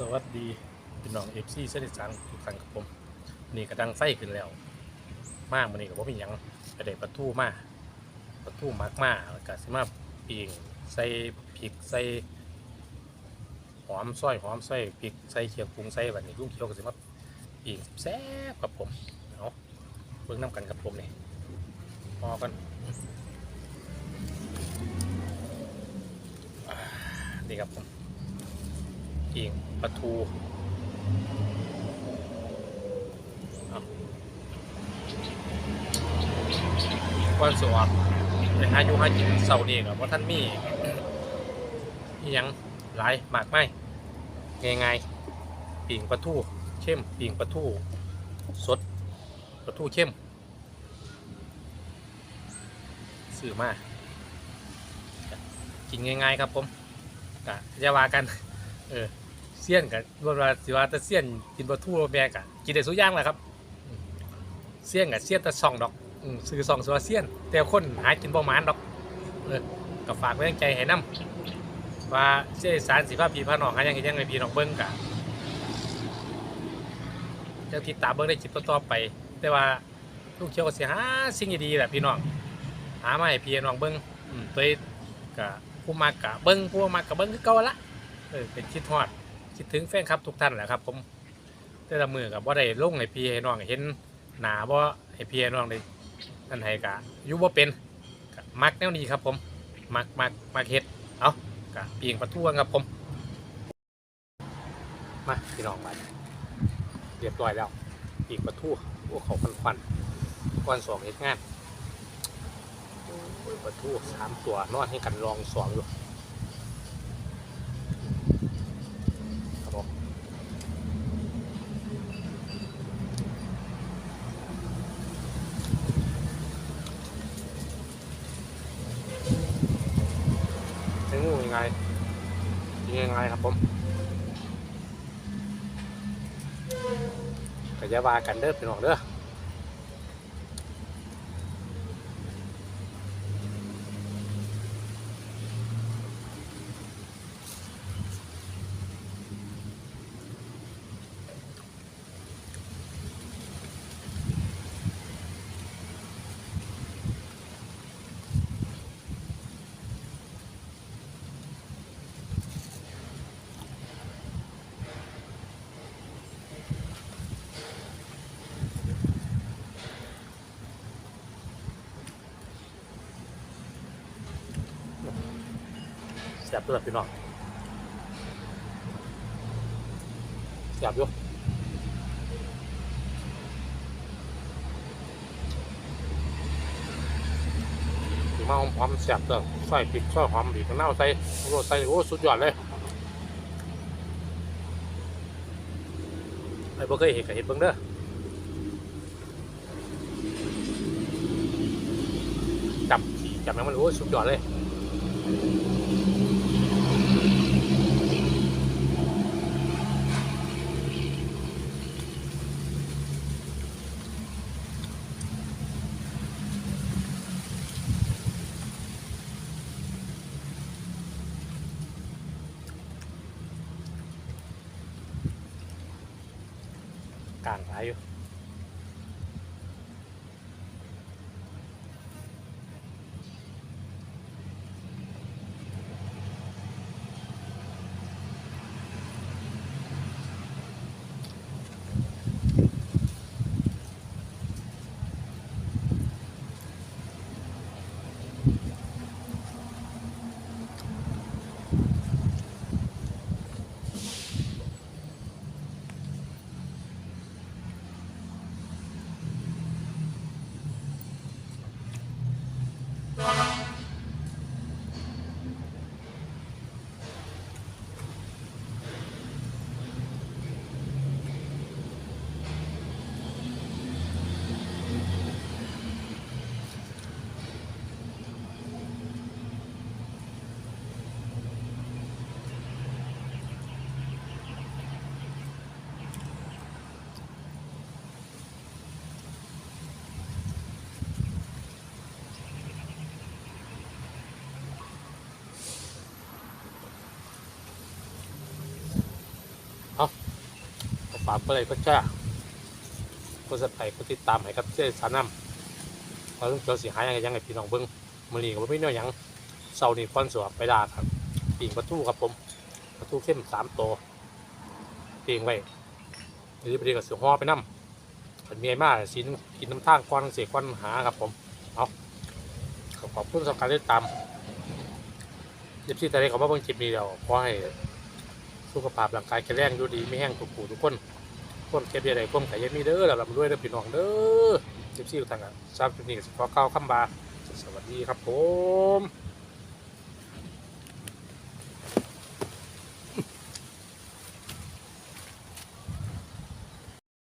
สวัสดีพี่น้องเอฟซีเส้นสังทุกท่านกับผม นี่กระดังไฟขึ้นแล้ว มากมันนี่กับว่ามีหยังกระเดประทูมาประทูมากมากแล้วก็สิมาปีงใส่พริกใส่หอมซอยหอมใส่พริกใส่เขียวปรุงใส่แบบนี้ลุงเขียวก็สิมาปีงแซ่บกับผมเอาเบิ่งน้ำกันกับผมนี่พอกันนี่ครับผม อีกปลาทูก้อนสวบไปหายู่หากินเสาร์นี้กับว่าท่านมีอิหยังหลายมากไม่ง่ายๆปิ่งปลาทูเข้มปิ่งปลาทูสดปลาทูเข้มซื้อมากินง่ายๆครับผมกะอย่าว่ากัน เออ เสี้ยนกับว่าสิว่าแต่เสี้ยนกินปลาทูแบกอะกินได้สุอย่างแหละครับเสี้ยนกับเสี้ยนแต่ซองดอกซื้อซองสัวาเสี้ยน แต่คนหากินบ่หมานดอกเออก็ฝากไว้ในใจให้นํว่าเสี้ยสารสีผ้าพีผ้าหนองหายังเห็นยังไงพีนองเบิ้งกะจะติดตามเบิ้งได้คลิปต่อไป แต่ว่าลูกเขียวก็สิหาสิ่งดีๆแหละพี่น้องหามาให้พี่น้องเบิ้งตัวกะผู้มากกะเบิ้งผู้มากกะเบิ้งคือเก่าละเออเป็นคิดฮอด คิดถึงแฟนคลับทุกท่านแหละครับ ผมแต่ละมือกับว่าได้ลงให้พี่ให้น้องเห็นหนาว่าให้พี่ให้น้องได้นั่นให้กะยุบว่าเป็นกะมักแนวนี้ครับ ผมมักมักมักเฮ็ดเอากะเปียงประท้วงครับผม มาพี่น้องไปเรียบร้อยแล้วปียงประทูพวกเขาควันควันก้อนสองเฮ็ดงานโอ้ยประทูสามตัวนอนให้กันรองสองอยู่ ครับผมใช้ งูยังไงยังไงครับผมก็จะว่ากันเด้อพี่น้องเด้อ แสบด้วยพี่น้องแสบอยู่ถือมาหอมๆแสบเด้อใส่พริกซอยหอมบีบมะนาใส่โรใส่โอ้สุดยอดเลยไอ้บ่เคยเห็นกับเห็ดเบิ่งเด้อจับจับแล้วมันโอ้สุดยอดเลย กลางหลายอยู่ากไปเลยก็แช่ก็จะไปก็ติดตามให้กับเจ้สาน้ำเราะเราสิหายยังไงยังไงพี่น้องเบิ้งมือนีก็บ่มีแนวหยังเสาร์นี้คอนสวบไปดาครับปีงประตูครับผมประตูเข้มสามตัวปีงไว้หรือไปเรียกกับสือห่อไปน้ำเป็นเมียมากสินกินน้ำท่างก้อนเสียก้อนหาครับผมเอาขอบคุณสำหรับการติดตามเย็บซี่แต่เด็กขาว่าเบิ่งคลิปนี้เดียวขอให้สุขภาพร่างกายแข็งแรงอยู่ดีไม่แห้งทุกผู้ทุกคน คนเก็บเบียร์ใดก้มไข่ยันมีเด้อแล้วลำด้วยเด้อพี่น้องเด้อเจ็บซี่ดูทางอะทราบจุดนี้ก็ขอเข้าคำบาสวัสดีครับผม